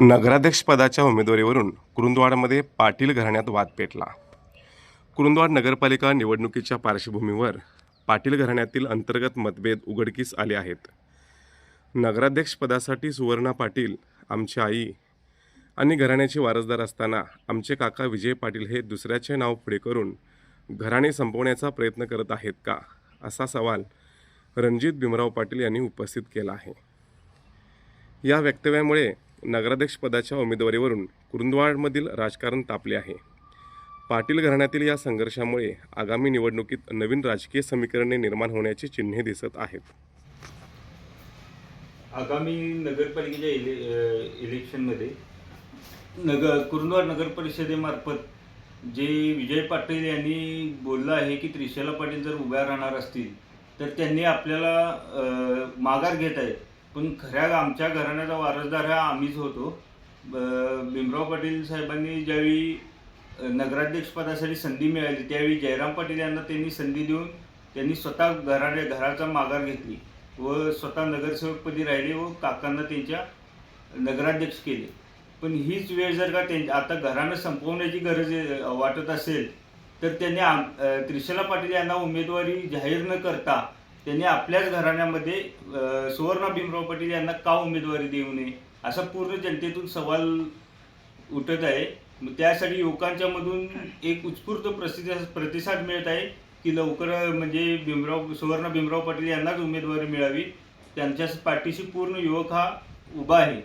नगराध्यक्षपदाच्या उमेदवारीवरून कुरुंदवाडमध्ये पाटील घराण्यात वाद पेटला. कुरुंदवाड नगरपालिका निवडणुकीच्या पार्श्वभूमीवर पाटील घराण्यातील अंतर्गत मतभेद उघडकीस आले आहेत. नगराध्यक्षपदासाठी सुवर्णा पाटील आमची आई आणि घराण्याचे वारसदार असताना आमचे काका विजय पाटील हे दुसऱ्याचे नाव पुढे करून घराणे संपवण्याचा प्रयत्न करत आहेत का? असा सवाल रणजित भीमराव पाटील यांनी उपस्थित केला आहे. या वक्तव्यामुळे नगराध्यक्षपदाच्या उमेदवारीवरून कुरुंदवाडमधील राजकारण तापले आहे. पाटील घराण्यातील या संघर्षामुळे आगामी निवडणुकीत नवीन राजकीय समीकरणे निर्माण होण्याची चिन्हे दिसत आहेत. आगामी नगरपालिकेच्या इले इलेक्शनमध्ये नगर कुरुंदवाड नगर परिषदेमार्फत जे विजय पाटील यांनी बोललं आहे की त्रिशाला पाटील जर उभ्या राहणार असतील तर त्यांनी आपल्याला माघार घेत आहेत. पण खऱ्या आमच्या घराण्याचा वारसदार हा आम्हीच होतो. ब- भीमराव पाटील साहेबांनी ज्यावेळी नगराध्यक्षपदासाठी संधी मिळाली त्यावेळी जयराम पाटील यांना त्यांनी संधी देऊन त्यांनी स्वतः घराणे घराचा माघार घेतली व स्वतः नगरसेवकपदी राहिले व काकांना त्यांच्या नगराध्यक्ष केले. पण हीच वेळ जर का त्यांच्या आता घरानं संपवण्याची गरज आहे, वाटत असेल तर त्यांनी आम त्रिशला पाटील यांना उमेदवारी जाहीर न करता त्यांनी आपल्याच घराण्यामध्ये सुवर्ण सुवर्णा भीमराव पाटील यांना का उमेदवारी देऊ नये? असा पूर्ण जनतेतून सवाल उठत आहे. मग त्यासाठी युवकांच्या मधून एक उत्स्फूर्त प्रसिद्ध प्रतिसाद मिळत आहे की लवकर म्हणजे भीमराव सुवर्ण भीमराव पाटील यांनाच उमेदवारी मिळावी. त्यांच्या पाठीशी पूर्ण युवक हा उभा आहे.